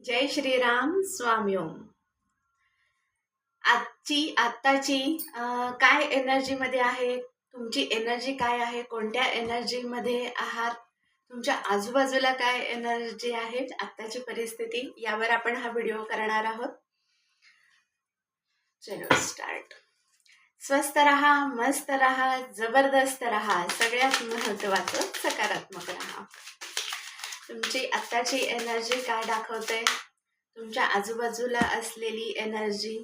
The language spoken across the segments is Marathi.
जय श्रीराम स्वामी ओम. आजची आत्ताची काय एनर्जीमध्ये आहे? तुमची एनर्जी काय आहे? कोणत्या एनर्जीमध्ये आहात? तुमच्या आजूबाजूला काय एनर्जी आहे? आत्ताची परिस्थिती यावर आपण हा व्हिडिओ करणार आहोत. चलो स्टार्ट स्वस्त रहा मस्त रहा जबरदस्त रहा सगळ्यात महत्वाचं सकारात्मक रहा. तुमची आत्ताची एनर्जी काय दाखवते तुमच्या आजूबाजूला असलेली एनर्जी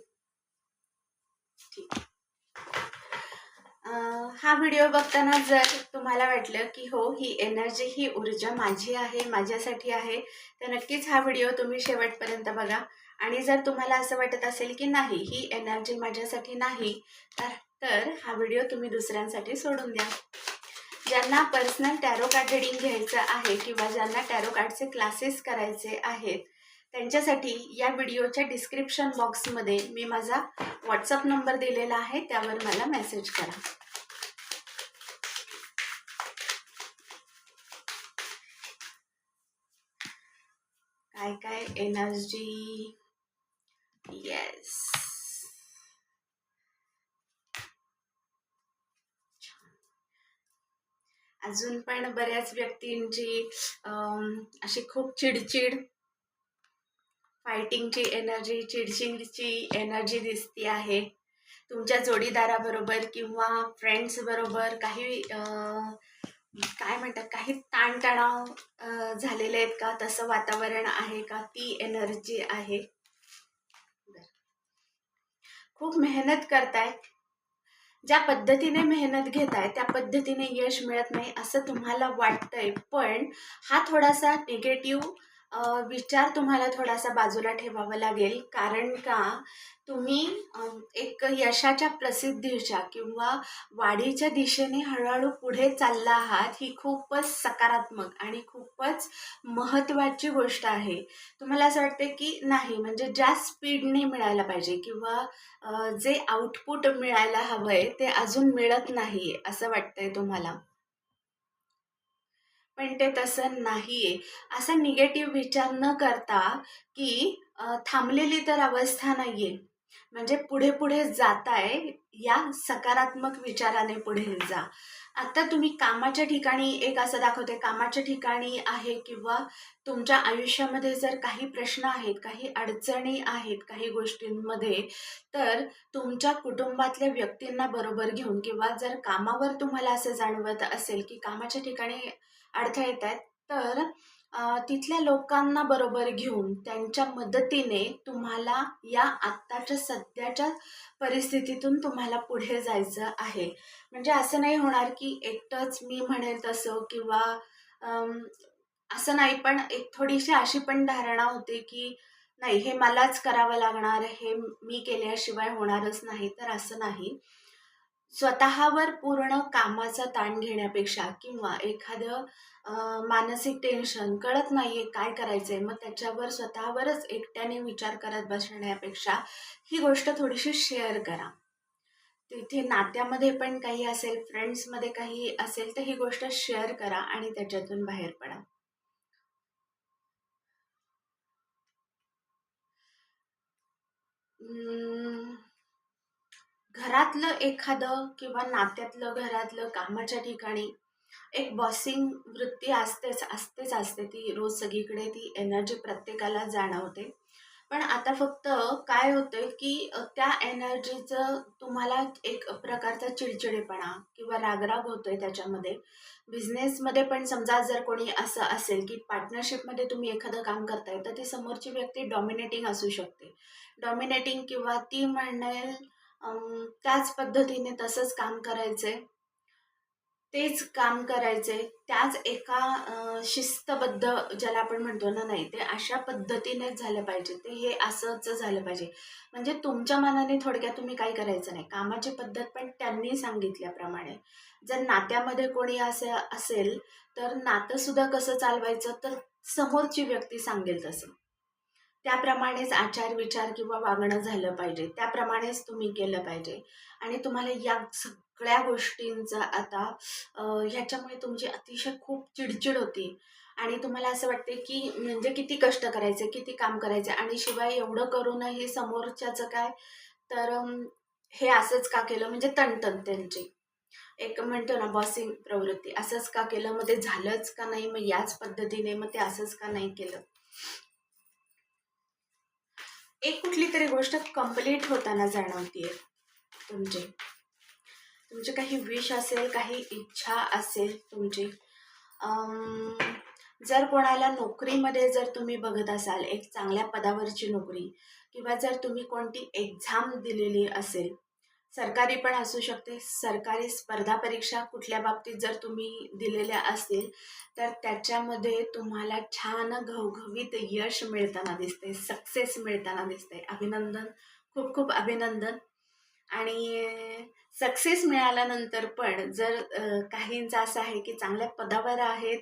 ठीक. हा व्हिडिओ बघताना जर तुम्हाला वाटलं की हो ही एनर्जी ही ऊर्जा माझी आहे माझ्यासाठी आहे तर नक्कीच हा व्हिडिओ तुम्ही शेवटपर्यंत बघा. आणि जर तुम्हाला असं वाटत असेल की नाही ही एनर्जी माझ्यासाठी नाही तर तर हा व्हिडिओ तुम्ही दुसऱ्यांसाठी सोडून द्या. ज्यांना पर्सनल टॅरो कार्ड रिडिंग घ्यायचं आहे किंवा ज्यांना टॅरो कार्डचे क्लासेस करायचे आहेत त्यांच्यासाठी या व्हिडिओच्या डिस्क्रिप्शन बॉक्समध्ये मी माझा व्हॉट्सअप नंबर दिलेला आहे त्यावर मला मेसेज करा. काय काय एनर्जी येस अजून पण बऱ्याच व्यक्तींची अशी खूप चिडचिड फायटिंगची एनर्जी चिडचिडची एनर्जी दिसती आहे. तुमच्या जोडीदाराबरोबर किंवा फ्रेंड्सबरोबर काही काय म्हणतात काही ताणतणाव झालेले आहेत का? तसं वातावरण आहे का? ती एनर्जी आहे. खूप मेहनत करताय. ज्या पद्धतीने मेहनत घेताय त्या पद्धतीने यश मिळत नाही असं तुम्हाला वाटतंय. पण हा थोडासा निगेटिव्ह विचार तुम्हाला थोडासा बाजूला ठेवावा लागेल. कारण का तुम्ही एक यशाच्या प्रसिद्धीच्या किंवा वाढीच्या दिशेने हळूहळू पुढे चालला आहात ही खूपच सकारात्मक आणि खूपच महत्त्वाची गोष्ट आहे. तुम्हाला असं वाटते की नाही म्हणजे ज्या स्पीडने मिळायला पाहिजे किंवा जे आउटपुट मिळायला हवं आहे ते अजून मिळत नाही असं वाटतंय तुम्हाला? पण ते तसं नाहीये. असा निगेटिव्ह विचार न करता की थांबलेली तर अवस्था नाहीये. म्हणजे पुढे पुढे जाताय या सकारात्मक विचाराने पुढे जा. आता तुम्ही कामाच्या ठिकाणी एक असं दाखवते कामाच्या ठिकाणी आहे किंवा तुमच्या आयुष्यामध्ये जर काही प्रश्न आहेत काही अडचणी आहेत काही गोष्टींमध्ये तर तुमच्या कुटुंबातल्या व्यक्तींना बरोबर घेऊन किंवा जर कामावर तुम्हाला असं जाणवत असेल की कामाच्या ठिकाणी अडथळे येत आहेत तर तिथल्या लोकांना बरोबर घेऊन त्यांच्या मदतीने तुम्हाला या आत्ताच्या सध्याच्या परिस्थितीतून तुम्हाला पुढे जायचं आहे. म्हणजे असं नाही होणार की एकटंच मी म्हणेल तसं किंवा असं नाही पण एक थोडीशी अशी पण धारणा होती की नाही हे मलाच करावं लागणार हे मी केल्याशिवाय होणारच नाही तर असं नाही. स्वतःवर पूर्ण कामाचा ताण घेण्यापेक्षा किंवा एखादं अं, मानसिक टेन्शन कळत नाहीये काय करायचंय मग त्याच्यावर स्वतःवरच एकट्याने विचार करत बसण्यापेक्षा ही गोष्ट थोडीशी शेअर करा. तिथे नात्यामध्ये पण काही असेल फ्रेंड्समध्ये काही असेल तर ही गोष्ट शेअर करा आणि त्याच्यातून बाहेर पडा. हम्म, घरातलं एखादं किंवा नात्यातलं घरातलं कामाच्या ठिकाणी एक बॉसिंग वृत्ती असतेच असतेच असते ती रोज सगळीकडे ती एनर्जी प्रत्येकाला जाणवते. पण आता फक्त काय होतं की त्या एनर्जीचं तुम्हाला एक प्रकारचा चिडचिडेपणा किंवा रागराग होतोय त्याच्यामध्ये. बिझनेसमध्ये पण समजा जर कोणी असं असेल की पार्टनरशिपमध्ये तुम्ही एखादं काम करताय तर ती समोरची व्यक्ती डॉमिनेटिंग असू शकते. डॉमिनेटिंग किंवा ती म्हणेल त्याच पद्धतीने तसंच काम करायचंय तेच काम करायचंय त्याच एका शिस्तबद्ध ज्याला आपण म्हणतो ना नाही ते अशा पद्धतीनेच झालं पाहिजे. ते हे असंच झालं पाहिजे. म्हणजे तुमच्या मनाने थोडक्यात तुम्ही काय करायचं नाही. कामाची पद्धत पण त्यांनी सांगितल्याप्रमाणे. जर नात्यामध्ये कोणी असं असेल तर नातंसुद्धा कसं चालवायचं तर समोरची व्यक्ती सांगेल तसं. त्याप्रमाणेच आचार विचार किंवा वागणं झालं पाहिजे. त्याप्रमाणेच तुम्ही केलं पाहिजे. आणि तुम्हाला या सगळ्या गोष्टींचा आता ह्याच्यामुळे तुमची अतिशय खूप चिडचिड होती. आणि तुम्हाला असं वाटते की म्हणजे किती कष्ट करायचे किती काम करायचे आणि शिवाय एवढं करूनही समोरच्याचं काय? तर हे असंच का केलं? म्हणजे तणतण त्यांची. एक म्हणतो ना बॉसिंग प्रवृत्ती. असंच का केलं? मग ते झालंच का नाही? मग याच पद्धतीने मग ते असंच का नाही केलं? एक कुठली तरी गोष्ट कंप्लीट होताना जाणवतीये. तुमची. तुमचे काही विश असेल काही इच्छा असेल तुमची. जर कोणाला नोकरीमध्ये जर तुम्ही बघत असाल एक चांगल्या पदावरची नोकरी किंवा जर तुम्ही कोणती एक्झाम दिलेली असेल सरकारी पण असू शकते. सरकारी स्पर्धा परीक्षा कुठल्या बाबतीत जर तुम्ही दिलेल्या असतील तर त्याच्यामध्ये तुम्हाला छान घवघवीत यश मिळताना दिसते सक्सेस मिळताना दिसते अभिनंदन खूप खूप अभिनंदन. आणि सक्सेस मिळाल्यानंतर पण जर काहींचा काहींचं असं आहे की चांगल्या पदावर आहेत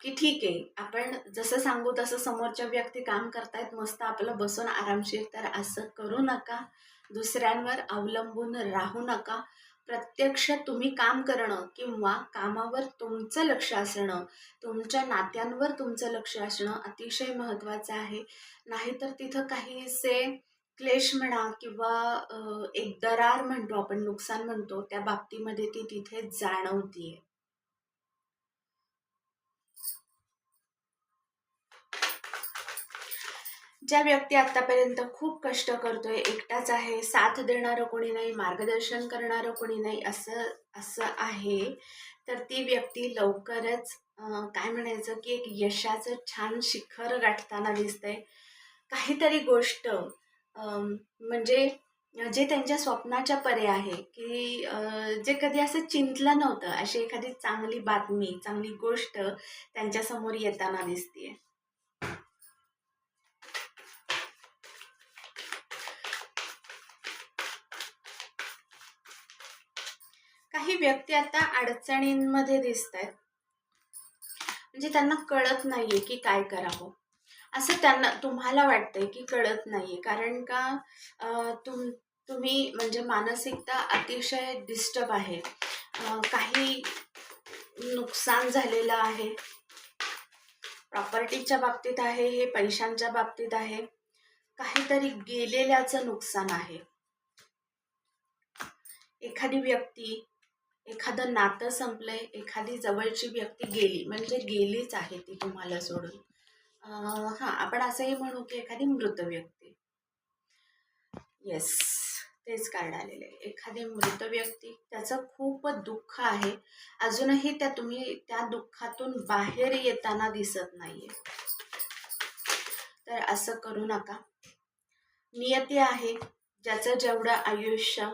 की ठीक आहे. आपण जसं सांगू तसं समोरच्या व्यक्ती काम करतायत मस्त आपलं बसून आरामशीर तर असं करू नका. दुसऱ्यांवर अवलंबून राहू नका. प्रत्यक्ष तुम्ही काम करणं किंवा कामावर तुमचं लक्ष असणं तुमच्या नात्यांवर तुमचं लक्ष असणं अतिशय महत्त्वाचं आहे. नाहीतर तिथं काहीसे क्लेश म्हणा किंवा एक दरार म्हणतो आपण नुकसान म्हणतो त्या बाबतीमध्ये ती तिथे जाणवतीये. ज्या व्यक्ती आतापर्यंत खूप कष्ट करतोय एकटाच आहे साथ देणारं कोणी नाही मार्गदर्शन करणारं कोणी नाही असं असं आहे तर ती व्यक्ती लवकरच काय म्हणायचं की एक यशाचं छान शिखर गाठताना दिसतंय. काहीतरी गोष्ट म्हणजे जे त्यांच्या स्वप्नाच्या परे आहे की जे कधी असं चिंतलं नव्हतं अशी एखादी चांगली बातमी चांगली गोष्ट त्यांच्यासमोर येताना दिसतीये. काही व्यक्ती आता अडचणींमध्ये दिसत आहेत म्हणजे त्यांना कळत नाहीये की काय करावं. असं त्यांना तुम्हाला वाटतंय की कळत नाहीये. कारण का तुम तुम्ही म्हणजे मानसिकता अतिशय डिस्टर्ब आहे. काही नुकसान झालेलं आहे. प्रॉपर्टीच्या बाबतीत आहे हे पैशांच्या बाबतीत आहे. काहीतरी गेलेल्याचं नुकसान आहे. एखादी व्यक्ती एखादं नातं संपलंय एखादी जवळची व्यक्ती गेली म्हणजे गेलीच आहे ती तुम्हाला सोडून. हां आपण असंही म्हणू की एखादी मृत व्यक्ती. येस तेच कार्ड आलेले आहे. एखादी मृत व्यक्ती त्याचं खूप दुःख आहे. अजूनही त्या तुम्ही त्या दुःखातून बाहेर येताना दिसत नाहीये. तर असं करू नका. नियती आहे ज्याचं जेवढं आयुष्य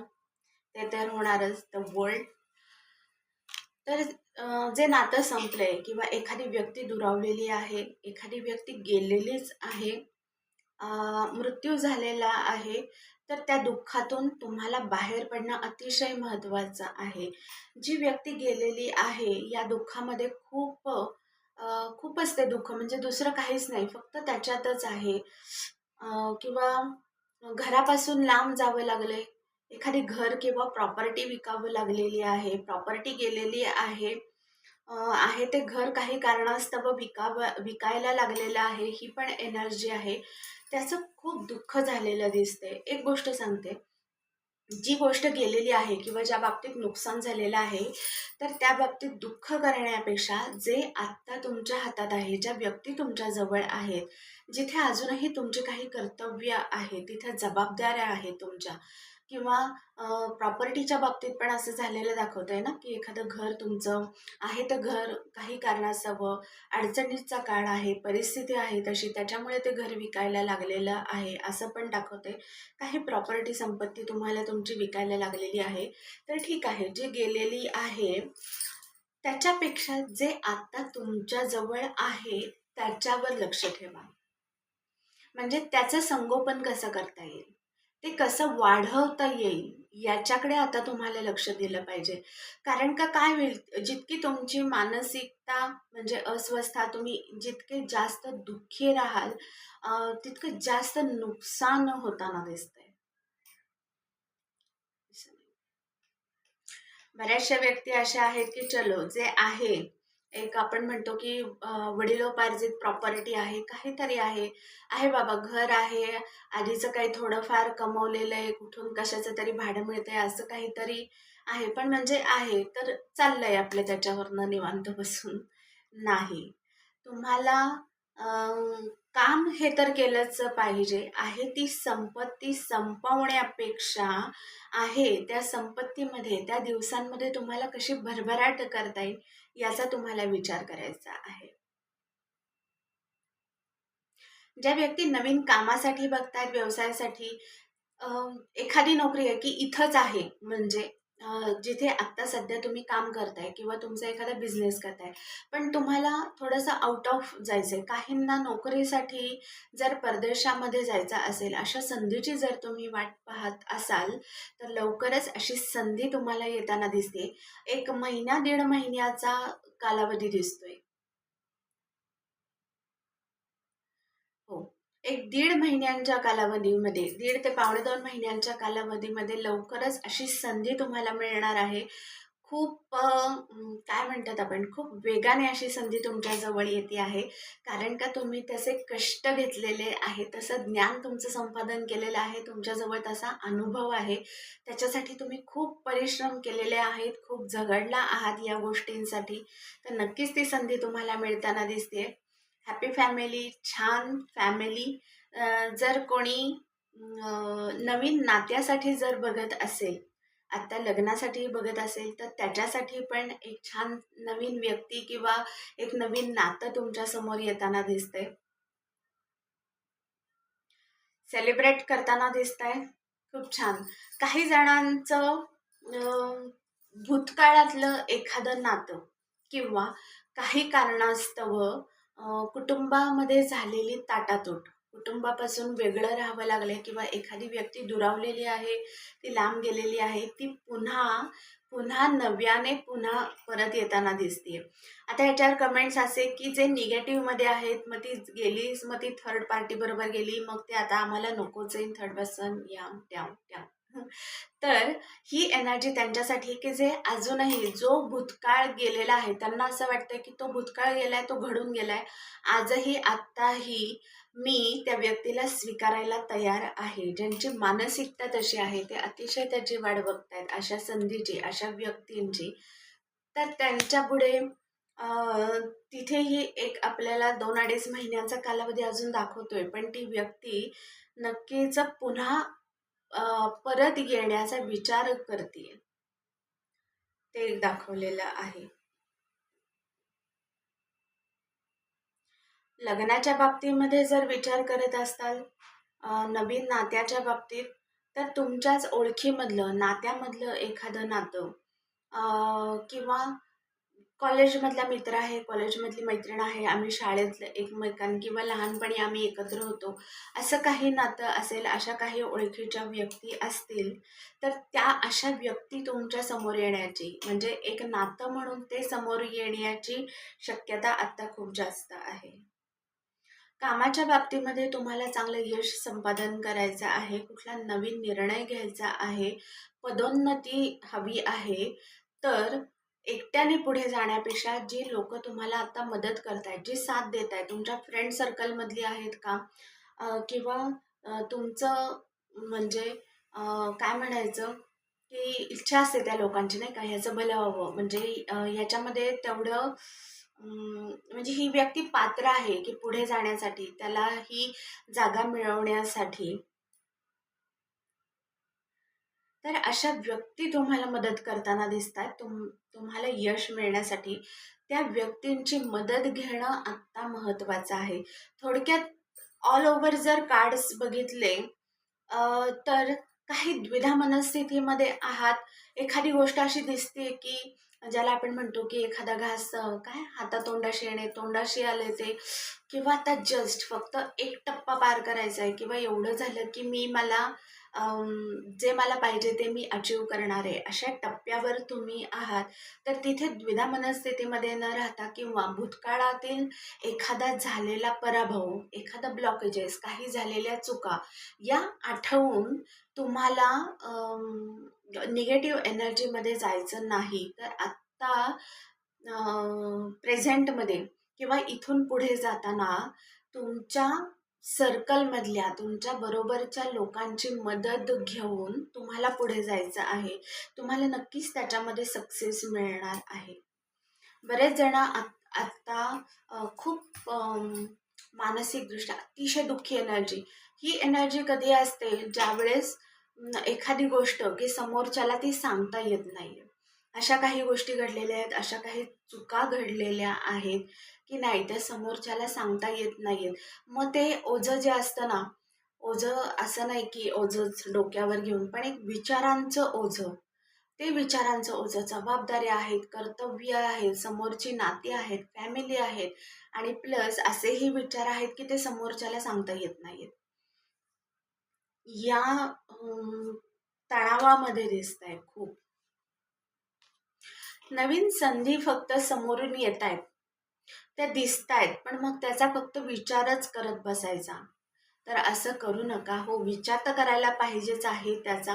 ते तर होणारच. द वर्ल्ड तर जे नातं संपलंय किंवा एखादी व्यक्ती दुरावलेली आहे एखादी व्यक्ती गेलेलीच आहे मृत्यू झालेला आहे तर त्या दुःखातून तुम्हाला बाहेर पडणं अतिशय महत्त्वाचं आहे. जी व्यक्ती गेलेली आहे या दुःखामध्ये खूप खूपच ते दुःख म्हणजे दुसरं काहीच नाही फक्त त्याच्यातच आहे. किंवा घरापासून लांब जावं लागलंय एखादी घर किंवा प्रॉपर्टी विकावं लागलेली आहे प्रॉपर्टी गेलेली आहे अं, आहे ते घर काही कारणास्तव विकावं विकायला लागलेलं आहे ही पण एनर्जी आहे. त्याचं खूप दुःख झालेलं दिसते एक गोष्ट सांगते. जी गोष्ट गेलेली आहे किंवा ज्या बाबतीत नुकसान झालेलं आहे तर त्या बाबतीत दुःख करण्यापेक्षा जे आत्ता तुमच्या हातात आहे ज्या व्यक्ती तुमच्या जवळ आहेत जिथे अजूनही तुमची काही कर्तव्य आहे तिथे जबाबदाऱ्या आहेत तुमच्या किंवा प्रॉपर्टीच्या बाबतीत पण असं झालेलं दाखवतं आहे ना की एखादं घर तुमचं आहे तर घर काही कारणास्तव अडचणीचा काळ आहे परिस्थिती आहे तशी त्याच्यामुळे ते घर विकायला लागलेलं आहे असं पण दाखवते काही प्रॉपर्टी संपत्ती तुम्हाला तुमची विकायला लागलेली आहे तर ठीक आहे जी गेलेली आहे त्याच्यापेक्षा जे आता तुमच्याजवळ आहे त्याच्यावर लक्ष ठेवा. म्हणजे त्याचं संगोपन कसं करता येईल? ते कसं वाढवता येईल याच्याकडे आता तुम्हाला लक्ष दिलं पाहिजे. कारण का काय होईल जितकी तुमची मानसिकता म्हणजे अस्वस्थता तुम्ही जितके जास्त दुःखी राहाल तितकं जास्त नुकसान होताना दिसतंय. बऱ्याचशा व्यक्ती अशा आहेत की चलो जे आहे एक आपण म्हणतो की वडिलोपार्जित प्रॉपर्टी आहे, काहीतरी आहे. आहे बाबा घर आहे, आधीचं काही थोडंफार कमवलेलं आहे, कुठून कशाचं तरी भाडं मिळतंय असं काहीतरी आहे. पण म्हणजे आहे, तर चाललंय आपलं त्याच्यावरनं निवांत बसून. नाही. तुम्हाला काम हे तर केलंच पाहिजे. आहे ती संपत्ती संपवण्यापेक्षा आहे त्या संपत्तीमध्ये, त्या दिवसांमध्ये तुम्हाला कशी भरभराट करता येईल याचा तुम्हाला विचार करायचा आहे. ज्या व्यक्ती नवीन कामासाठी बघतायत, व्यवसायासाठी एखादी नोकरी आहे की इथंच आहे म्हणजे जिथे आत्ता सध्या तुम्ही काम करताय किंवा तुमचा एखादा बिझनेस करताय पण तुम्हाला थोडंसं आउट ऑफ जायचं आहे काहींना नोकरीसाठी जर परदेशामध्ये जायचं असेल अशा संधीची जर तुम्ही वाट पाहत असाल तर लवकरच अशी संधी तुम्हाला येताना दिसते. एक महिना दीड महिन्याचा कालावधी दिसतोय हो. एक दीड महिन्यांच्या कालावधीमध्ये, दीड ते पावणे दोन महिन्यांच्या कालावधीमध्ये लवकरच अशी संधी तुम्हाला मिळणार आहे. खूप काय म्हणतात आपण, खूप वेगाने अशी संधी तुमच्याजवळ येते आहे. कारण का तुम्ही तसे कष्ट घेतलेले आहे, तसं ज्ञान तुमचं संपादन केलेलं आहे, तुमच्याजवळ तसा अनुभव आहे. त्याच्यासाठी तुम्ही खूप परिश्रम केलेले आहेत, खूप झगडला आहात या गोष्टींसाठी. तर नक्कीच ती संधी तुम्हाला मिळताना दिसते हॅपी फॅमिली, छान फॅमिली. जर कोणी नवीन नात्यासाठी जर बघत असेल, आत्ता लग्नासाठी बघत असेल, तर त्याच्यासाठी पण एक छान नवीन व्यक्ती किंवा एक नवीन नातं तुमच्यासमोर येताना दिसतंय. सेलिब्रेट करताना दिसतंय खूप छान. काही जणांचं भूतकाळातलं एखादं नातं किंवा काही कारणास्तव कुटुंबामध्ये झालेली ताटातूट, कुटुंबापासून वेगळं राहावं लागलं किंवा एखादी व्यक्ती दुरावलेली आहे, ती लांब गेलेली आहे, ती पुन्हा पुन्हा नव्याने पुन्हा परत येताना दिसते आता ह्याच्यावर कमेंट्स असे की जे निगेटिव्हमध्ये आहेत, मग ती गेलीच, मग ती थर्ड पार्टीबरोबर गेली, मग ते आता आम्हाला नकोच आहे थर्ड पर्सन या ट्याव, त्या. तर ही एनर्जी त्यांच्यासाठी की जे अजूनही जो भूतकाळ गेलेला आहे त्यांना असं वाटतं की तो भूतकाळ गेलाय तो घडून गेलाय. आजही आत्ताही मी त्या व्यक्तीला स्वीकारायला तयार आहे. ज्यांची मानसिकता तशी आहे ते अतिशय त्याची वाट बघतायत. अशा संधीची अशा व्यक्तींची. तर त्यांच्यापुढे तिथेही एक आपल्याला दोन अडीच महिन्यांचा कालावधी अजून दाखवतोय. पण ती व्यक्ती नक्कीच पुन्हा परत येण्याचा विचार करते ते दाखवलेलं आहे. लग्नाच्या बाबतीमध्ये जर विचार करत असाल नवीन नात्याच्या बाबतीत तर तुमच्याच ओळखीमधलं नात्यामधलं एखादं नातं किंवा कॉलेजमधला मित्र आहे कॉलेजमधली मैत्रीण आहे आम्ही शाळेतलं एकमेकां किंवा लहानपणी आम्ही एकत्र होतो. असं काही नातं असेल अशा काही ओळखीच्या व्यक्ती असतील तर त्या अशा व्यक्ती तुमच्यासमोर येण्याची म्हणजे एक नातं म्हणून ते समोर येण्याची शक्यता आत्ता खूप जास्त आहे. कामाच्या बाबतीमध्ये तुम्हाला चांगलं यश संपादन करायचं आहे कुठला नवीन निर्णय घ्यायचा आहे पदोन्नती हवी आहे तर एकट्याने पुढे जाण्यापेक्षा जी लोक तुम्हाला आता मदत करत आहेत जी साथ देत आहेत तुमच्या फ्रेंड सर्कलमधली आहेत का? किंवा तुमचं म्हणजे काय म्हणायचं? की इच्छा असते त्या लोकांची नाही का? ह्याचं भलं व्हावं म्हणजे ह्याच्यामध्ये तेवढं म्हणजे ही व्यक्ती पात्र आहे की पुढे जाण्यासाठी त्याला ही जागा मिळवण्यासाठी. तर अशा व्यक्ती तुम्हाला मदत करताना दिसतात तुम तुम्हाला यश मिळण्यासाठी त्या व्यक्तींची मदत घेणं आत्ता महत्त्वाचं आहे. थोडक्यात ऑल ओव्हर जर कार्ड्स बघितले तर काही द्विधा मनस्थितीमध्ये आहात. एखादी गोष्ट अशी दिसते की ज्याला आपण म्हणतो की एखादा घास काय? हातातोंडाशी येणे तोंडाशी आले ते किंवा आता जस्ट फक्त एक टप्पा पार करायचा आहे किंवा एवढं झालं की मी मला जे मला पाहिजे ते मी अचीव करणार आहे. अशा टप्प्यावर तुम्ही आहात तर तिथे द्विधा मनस्थितीमध्ये न राहता किंवा भूतकाळातील एखादा झालेला पराभव एखादा ब्लॉकेजेस काही झालेल्या चुका या आठवून तुम्हाला निगेटिव्ह एनर्जीमध्ये जायचं नाही. तर आत्ता प्रेझेंटमध्ये किंवा इथून पुढे जाताना तुमच्या सर्कलमधल्या तुमच्या बरोबरच्या लोकांची मदत घेऊन तुम्हाला पुढे जायचं आहे. तुम्हाला नक्कीच त्याच्यामध्ये सक्सेस मिळणार आहे. बरेच जण आत्ता खूप मानसिकदृष्ट्या अतिशय दुःखी एनर्जी ही एनर्जी कधी असते? ज्यावेळेस एखादी गोष्ट की समोरच्याला ती सांगता येत नाही अशा काही गोष्टी घडलेल्या आहेत अशा काही चुका घडलेल्या आहेत की नाही त्या समोरच्याला सांगता येत नाहीत. मग ते ओझं जे असतं ना ओझं असं नाही की ओझंच डोक्यावर घेऊन पण एक विचारांचं ओझं. ते विचारांचं ओझं जबाबदाऱ्या आहेत कर्तव्य आहेत समोरची नाती आहेत फॅमिली आहेत आणि प्लस असेही विचार आहेत की ते समोरच्याला सांगता येत नाहीत. या तणावामध्ये दिसत आहे खूप. नवीन संधी फक्त समोरून येत आहेत त्या दिसत आहेत पण मग त्याचा फक्त विचारच करत बसायचा. तर असं करू नका. हो विचार तर करायला पाहिजेच आहे त्याचा.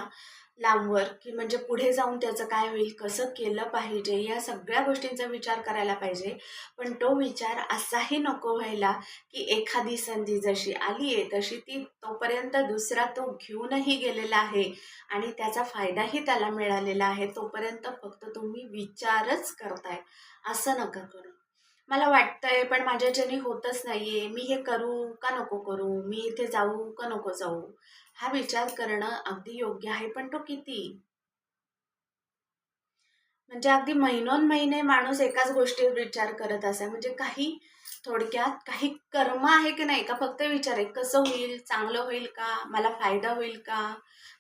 लांबवर की म्हणजे पुढे जाऊन त्याचं काय होईल कसं केलं पाहिजे या सगळ्या गोष्टींचा विचार करायला पाहिजे. पण तो विचार असाही नको व्हायला की एखादी संधी जशी आली आहे तशी ती तोपर्यंत दुसरा तो घेऊनही गेलेला आहे आणि त्याचा फायदाही त्याला मिळालेला आहे तोपर्यंत फक्त तुम्ही विचारच करताय. असं नका करू. मला वाटतंय पण माझ्याच्याने होतच नाहीये मी हे करू का नको करू? मी इथे जाऊ का नको जाऊ? हा विचार करणं अगदी योग्य आहे पण तो किती? म्हणजे अगदी महिनोन महिने माणूस एकाच गोष्टीवर विचार करत असे म्हणजे काही थोडक्यात काही कर्म आहे की नाही का फक्त विचार आहे कसं होईल चांगलं होईल का? मला फायदा होईल का?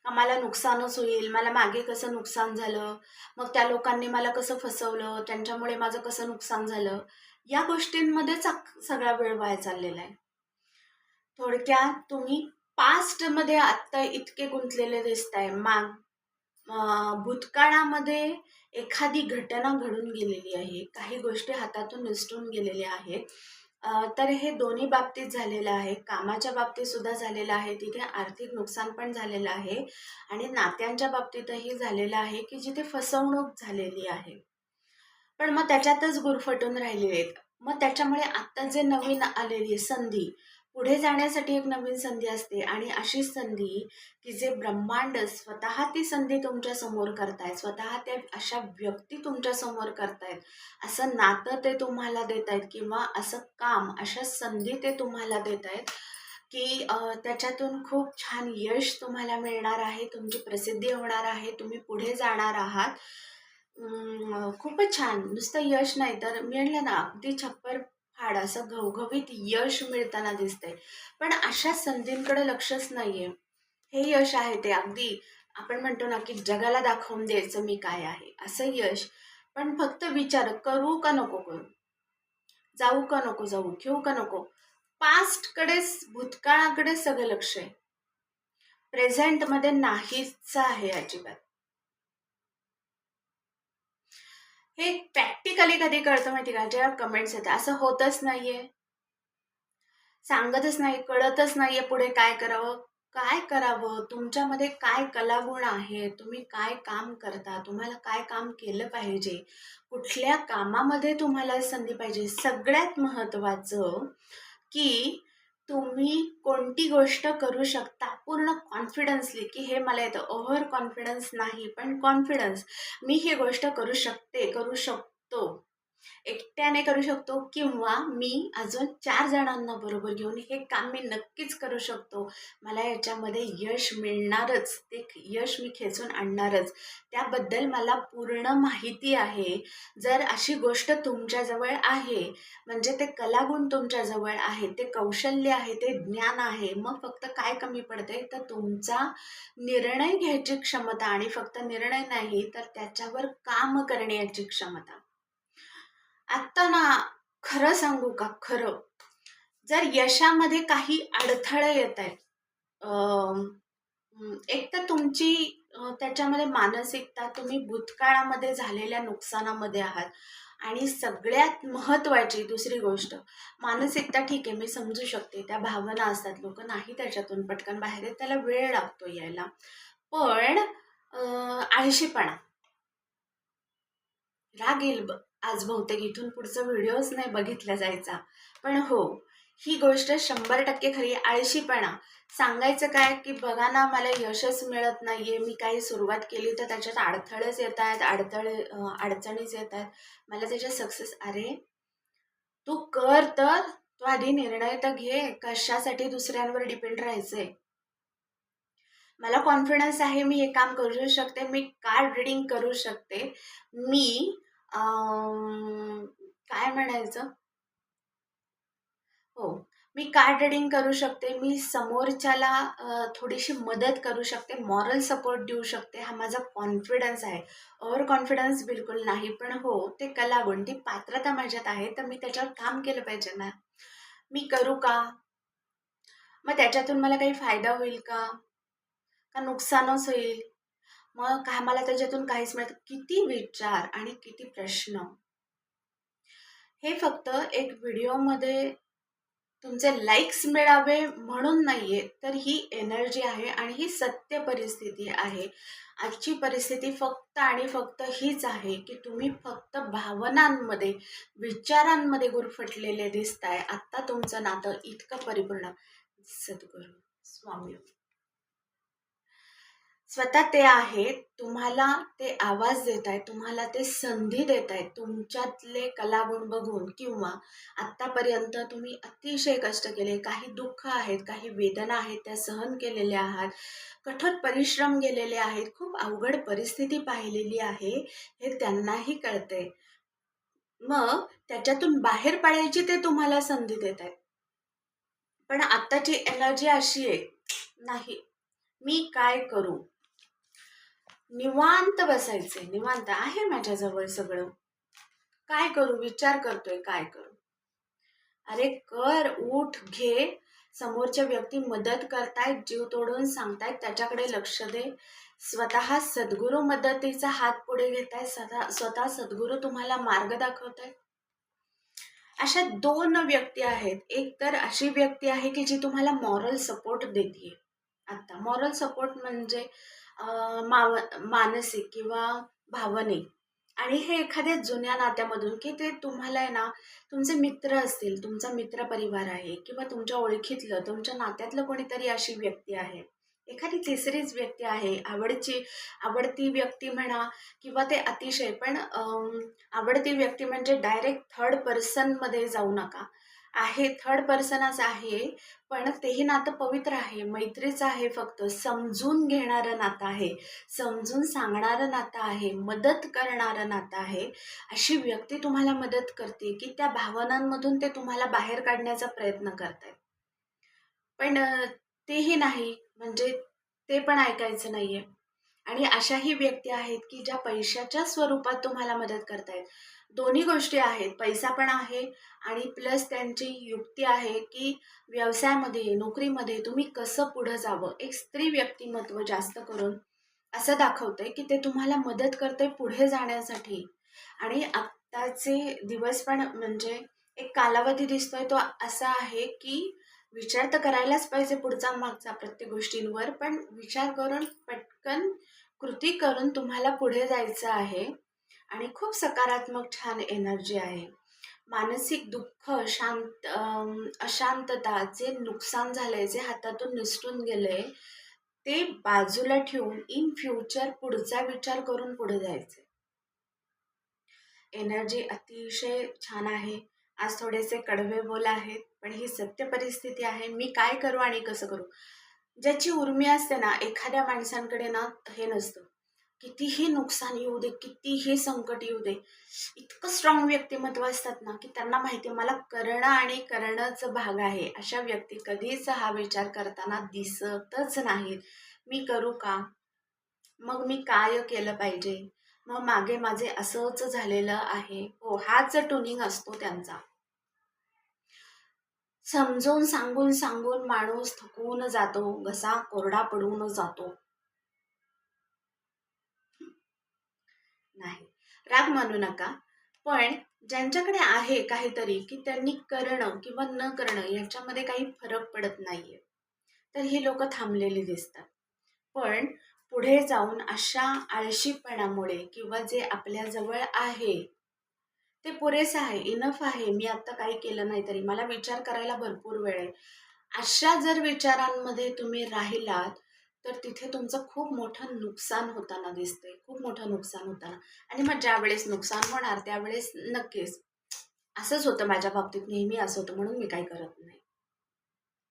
का मला नुकसानच होईल? मला मागे कसं नुकसान झालं? मग त्या लोकांनी मला कसं फसवलं? त्यांच्यामुळे माझं कसं नुकसान झालं? या गोष्टींमध्येच सगळा वेळ वाया चाललेला आहे. थोडक्यात तुम्ही पास्टमध्ये आत्ता इतके गुंतलेले दिसत आहे माग भूतकाळामध्ये एखादी घटना घडून गेलेली आहे. काही गोष्टी हातातून निसटून गेलेल्या आहेत. तर हे दोन्ही बाबतीत झालेलं आहे. कामाच्या बाबतीत सुद्धा झालेलं आहे. तिथे आर्थिक नुकसान पण झालेलं आहे. आणि नात्यांच्या बाबतीतही झालेलं आहे की जिथे फसवणूक झालेली आहे. पण मग त्याच्यातच गुरफटून राहिलेले आहेत. मग त्याच्यामुळे आत्ता जे नवीन आलेली संधी पुढे जाण्यासाठी एक नवीन संधी असते आणि अशी संधी की जे ब्रह्मांड स्वतः ती संधी तुमच्यासमोर करतायत स्वतः ते अशा व्यक्ती तुमच्यासमोर करतायत. असं नातं ते तुम्हाला देत आहेत किंवा असं काम अशा संधी ते तुम्हाला देत आहेत की त्याच्यातून खूप छान यश तुम्हाला मिळणार आहे तुमची प्रसिद्धी होणार आहे तुम्ही पुढे जाणार आहात. अं, खूपच छान. नुसतं यश नाही तर मिळलं ना अगदी छप्पर फाड असं घवघवीत यश मिळताना दिसतंय. पण अशा संधींकडे लक्षच नाहीये. हे यश आहे ते. अगदी आपण म्हणतो ना की जगाला दाखवून द्यायचं मी काय आहे असं यश. पण फक्त विचार करू का नको करू? जाऊ का नको जाऊ? घेऊ का नको? पास्टकडेच भूतकाळाकडे सगळं लक्ष आहे. प्रेझेंटमध्ये नाहीच आहे अजिबात. हे प्रॅक्टिकली कधी कळतं माहिती का? जेव्हा कमेंट्स येतात. असं होतच नाहीये. सांगतच नाही कळतच नाहीये पुढे काय करावं काय करावं तुमच्यामध्ये काय कलागुण आहे तुम्ही काय काम करता तुम्हाला काय काम केलं पाहिजे कुठल्या कामामध्ये तुम्हाला संधी पाहिजे सगळ्यात महत्त्वाचं की तुम्ही कोणती गोष्ट करू शकता? पूर्ण कॉन्फिडन्सली की हे मला येतं. ओव्हर कॉन्फिडन्स नाही पण कॉन्फिडन्स मी ही गोष्ट करू शकते करू शकतो. एकट्याने करू शकतो किंवा मी अजून चार जणांना बरोबर घेऊन हे काम मी नक्कीच करू शकतो. मला याच्यामध्ये यश मिळणारच ते यश मी खेचून आणणारच. त्याबद्दल मला पूर्ण माहिती आहे. जर अशी गोष्ट तुमच्याजवळ आहे म्हणजे ते कलागुण तुमच्याजवळ आहे ते कौशल्य आहे ते ज्ञान आहे मग फक्त काय कमी पडते तर तुमचा निर्णय घ्यायची क्षमता आणि फक्त निर्णय नाही तर त्याच्यावर काम करण्याची क्षमता. आत्ता ना खरं सांगू का? खरं. जर यशामध्ये काही अडथळे येत आहेत एक तर तुमची त्याच्यामध्ये मानसिकता तुम्ही भूतकाळामध्ये झालेल्या नुकसानामध्ये आहात आणि सगळ्यात महत्त्वाची दुसरी गोष्ट मानसिकता ठीक आहे मी समजू शकते त्या भावना असतात लोक नाही त्याच्यातून पटकन बाहेर येत त्याला वेळ लागतो यायला. पण आळशीपणा. राग येईल आज बहुतेक इथून पुढचा व्हिडिओच नाही बघितला जायचा. पण हो ही गोष्ट शंभर टक्के खरी आळशीपणा सांगायचं काय की बघा ना मला यशच मिळत नाही आहे मी काही सुरुवात केली तर त्याच्यात अडथळेच येत आहेत अडथळे अडचणीच येत आहेत. मला त्याच्यात सक्सेस अरे तू कर तर. तू आधी निर्णय तर घे. कशासाठी दुसऱ्यांवर डिपेंड राहायचंय? मला कॉन्फिडन्स आहे मी हे काम करू शकते. मी कार्ड रिडिंग करू शकते. मी अं, काय म्हणायचं? हो मी कार्ड रिडिंग करू शकते मी समोरच्याला अ, थोडीशी मदत करू शकते मॉरल सपोर्ट देऊ शकते हा माझा कॉन्फिडन्स आहे. ओव्हर कॉन्फिडन्स बिलकुल नाही पण हो ते कलागुण ती पात्रता माझ्यात आहे तर मी त्याच्यावर काम केलं पाहिजे ना. मी करू का? मग त्याच्यातून मला काही फायदा होईल का? का नुकसानच होईल? मग काय मला त्याच्यातून काहीच मिळत किती विचार आणि किती प्रश्न. हे फक्त एक व्हिडिओमध्ये तुमचे लाईक्स मिळावे म्हणून नाहीये तर ही एनर्जी आहे आणि ही सत्य परिस्थिती आहे. आजची परिस्थिती फक्त आणि फक्त हीच आहे की तुम्ही फक्त भावनांमध्ये विचारांमध्ये गुरफटलेले दिसताय. आत्ता तुमचं नातं इतकं परिपूर्ण. सद्गुरू स्वामी. स्वतः ते आहेत तुम्हाला ते आवाज देत आहेत तुम्हाला ते संधी देत आहेत तुमच्यातले कलागुण बघून किंवा आत्तापर्यंत तुम्ही अतिशय कष्ट केले काही दुःख आहेत काही वेदना आहेत त्या सहन केलेल्या आहात कठोर परिश्रम गेलेले आहेत खूप अवघड परिस्थिती पाहिलेली आहे हे त्यांनाही कळते मग त्याच्यातून बाहेर पडायची ते तुम्हाला संधी देत आहेत पण आत्ताची एनर्जी अशी आहे नाही मी काय करू? निवांत बसायचे. निवांत आहे माझ्याजवळ सगळं. काय करू? विचार करतोय काय करू? अरे कर उठ घे. समोरच्या व्यक्ती मदत करतायत जीव तोडून सांगतायत त्याच्याकडे लक्ष दे. स्वतः सद्गुरू मदतीचा हात पुढे घेतायत. स्वतः स्वतः सद्गुरू तुम्हाला मार्ग दाखवतायत. अशा दोन व्यक्ती आहेत. एक तर अशी व्यक्ती आहे की जी तुम्हाला मॉरल सपोर्ट देते आता मॉरल सपोर्ट म्हणजे अं, माव मानसिक किंवा भावनिक. आणि हे एखाद्या जुन्या नात्यामधून की ते तुम्हाला आहे ना तुमचे मित्र असतील तुमचा मित्र परिवार आहे किंवा तुमच्या ओळखीतलं तुमच्या नात्यातलं कोणीतरी अशी व्यक्ती आहे. एखादी तिसरीच व्यक्ती आहे आवडची आवडती व्यक्ती म्हणा किंवा ते अतिशय पण आवडती व्यक्ती म्हणजे डायरेक्ट थर्ड पर्सनमध्ये जाऊ नका. आहे थर्ड पर्सनच आहे पण तेही नातं पवित्र आहे मैत्रीचं आहे फक्त. समजून घेणारं नातं आहे समजून सांगणारं नातं आहे मदत करणारं नातं आहे. अशी व्यक्ती तुम्हाला मदत करते की त्या भावनांमधून ते तुम्हाला बाहेर काढण्याचा प्रयत्न करतायत. पण तेही नाही म्हणजे ते पण ऐकायचं नाहीये. आणि अशाही व्यक्ती आहेत की ज्या पैशाच्या स्वरूपात तुम्हाला मदत करतायत. दोन्ही गोष्टी आहेत. पैसा पण आहे आणि प्लस त्यांची युक्ती आहे की व्यवसायामध्ये नोकरीमध्ये तुम्ही कसं पुढं जावं? एक स्त्री व्यक्तिमत्व जास्त करून असं दाखवतंय की ते तुम्हाला मदत करते पुढे जाण्यासाठी. आणि आत्ताचे दिवस पण म्हणजे एक कालावधी दिसतोय तो असा आहे की विचार तर करायलाच पाहिजे पुढचा मागचा प्रत्येक गोष्टींवर पण विचार करून पटकन कृती करून तुम्हाला पुढे जायचं आहे. आणि खूप सकारात्मक छान एनर्जी आहे. मानसिक दुःख शांत अशांतता जे नुकसान झालंय जे हातातून निसटून गेलंय ते बाजूला ठेवून इन फ्युचर पुढचा विचार करून पुढे जायचे एनर्जी अतिशय छान आहे. आज थोडेसे कडवे बोल आहेत पण ही सत्य परिस्थिती आहे. मी काय करू आणि कसं करू? ज्याची उर्मी असते ना एखाद्या माणसांकडे ना हे नसतं. कितीही नुकसान येऊ दे कितीही संकट येऊ दे इतकं स्ट्रॉंग व्यक्तिमत्व असतात ना की त्यांना माहिती आहे मला करणं आणि करणंच भाग आहे. अशा व्यक्ती कधीच हा विचार करताना दिसतच नाहीत. मी करू का? मग मी काय केलं पाहिजे? मग मागे माझे असंच झालेलं आहे. हो हाच टुनिंग असतो त्यांचा. समजून सांगून सांगून माणूस थकून जातो घसा कोरडा पडून जातो. नाही. राग मानू नका. पण ज्यांच्याकडे आहे काहीतरी की त्यांनी करणं किंवा न करणं याच्यामध्ये काही फरक पडत नाहीये. तर ही लोक थांबलेली दिसतात. पण पुढे जाऊन अशा आळशीपणामुळे किंवा जे आपल्याजवळ आहे ते पुरेसं आहे इनफ आहे मी आत्ता काही केलं नाही तरी. मला विचार करायला भरपूर वेळ आहे. अशा जर विचारांमध्ये तुम्ही राहिलात तर तिथे तुमचं खूप मोठं नुकसान होताना दिसते खूप मोठं नुकसान होताना. आणि मग ज्यावेळेस नुकसान होणार त्यावेळेस नक्कीच असंच होतं माझ्या बाबतीत. नेहमी असं होतं म्हणून मी काही करत नाही.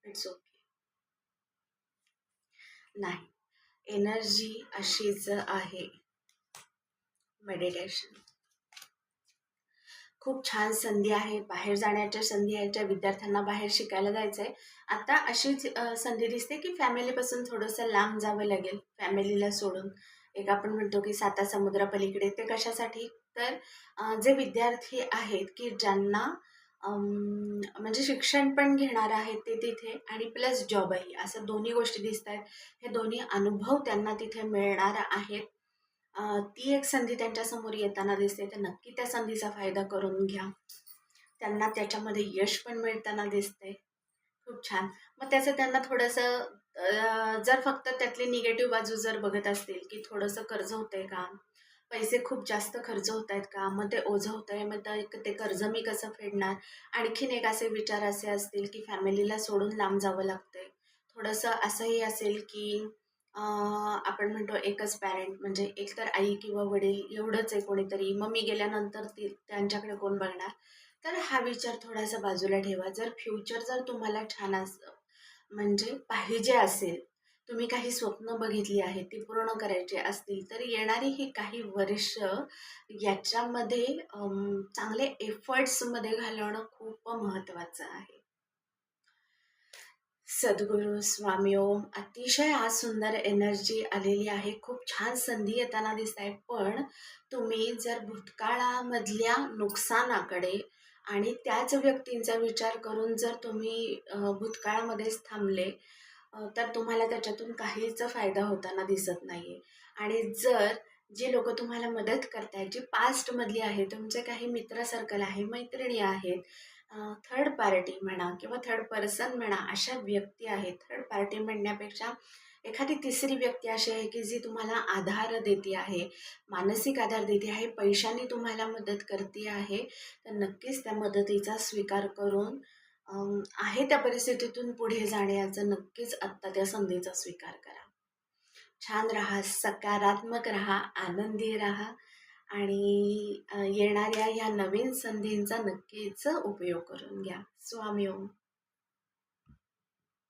इट्स ओके नाही. एनर्जी अशीच आहे. मेडिटेशन खूप छान संधी आहे. बाहेर जाण्याच्या संधी आहेत ज्या विद्यार्थ्यांना बाहेर शिकायला जायचं आहे आता अशीच संधी दिसते की फॅमिलीपासून थोडंसं लांब जावं लागेल. फॅमिलीला सोडून. एक आपण म्हणतो की साता समुद्रापलीकडे ते कशासाठी? तर जे विद्यार्थी आहेत की ज्यांना म्हणजे शिक्षण पण घेणार आहेत ते तिथे आणि प्लस जॉबही असं दोन्ही गोष्टी दिसत आहेत हे दोन्ही अनुभव त्यांना तिथे मिळणार आहेत. ती एक संधी त्यांच्यासमोर येताना दिसते. तर नक्की त्या संधीचा फायदा करून घ्या. त्यांना त्याच्यामध्ये यश पण मिळताना दिसते. खूप छान. मग त्याचं त्यांना थोडंसं जर फक्त त्यातली निगेटिव्ह बाजू जर बघत असतील की थोडंसं कर्ज होतंय का? पैसे खूप जास्त खर्च होत आहेत का? मग ते ओझं होतं आहे मग ते ते कर्ज मी कसं फेडणार? आणखीन एक असे विचार असे असतील की फॅमिलीला सोडून लांब जावं लागतंय. थोडंसं असंही असेल की आपण म्हणतो एकच पॅरेंट म्हणजे एक तर आई किंवा वडील एवढंच आहे कोणीतरी. मग मी गेल्यानंतर ती त्यांच्याकडे कोण बघणार? तर हा विचार थोडासा बाजूला ठेवा. जर फ्युचर जर तुम्हाला छान अस म्हणजे पाहिजे असेल तुम्ही काही स्वप्न बघितली आहेत ती पूर्ण करायची असतील तर येणारी ही काही वर्ष याच्यामध्ये चांगले एफर्ट्समध्ये घालवणं खूप महत्त्वाचं आहे. सद्गुरू स्वामी ओम. अतिशय आज सुंदर एनर्जी आलेली आहे. खूप छान संधी येताना दिसत आहे पण तुम्ही जर भूतकाळामधल्या नुकसानाकडे आणि त्याच व्यक्तींचा विचार करून जर तुम्ही भूतकाळामध्येच थांबले तर तुम्हाला त्याच्यातून काहीच फायदा होताना दिसत नाही आणि जर जे लोक तुम्हाला मदत करतायत जी पास्टमधली आहे तुमचे काही मित्र सर्कल आहे मैत्रिणी आहेत थर्ड पार्टी म्हणा किंवा थर्ड पर्सन म्हणा अशा व्यक्ती आहेत. थर्ड पार्टी म्हणण्यापेक्षा एखादी तिसरी व्यक्ती अशी आहे की जी तुम्हाला आधार देते आहे मानसिक आधार देते आहे पैशाने तुम्हाला मदत करते आहे तर नक्कीच त्या मदतीचा स्वीकार करून आहे त्या परिस्थितीतून पुढे जाण्याचा नक्कीच आत्ता त्या संधीचा स्वीकार करा. छान राहा सकारात्मक राहा आनंदी राहा. आणि येणाऱ्या या नवीन संधींचा नक्कीच उपयोग करून घ्या. स्वामी ओम.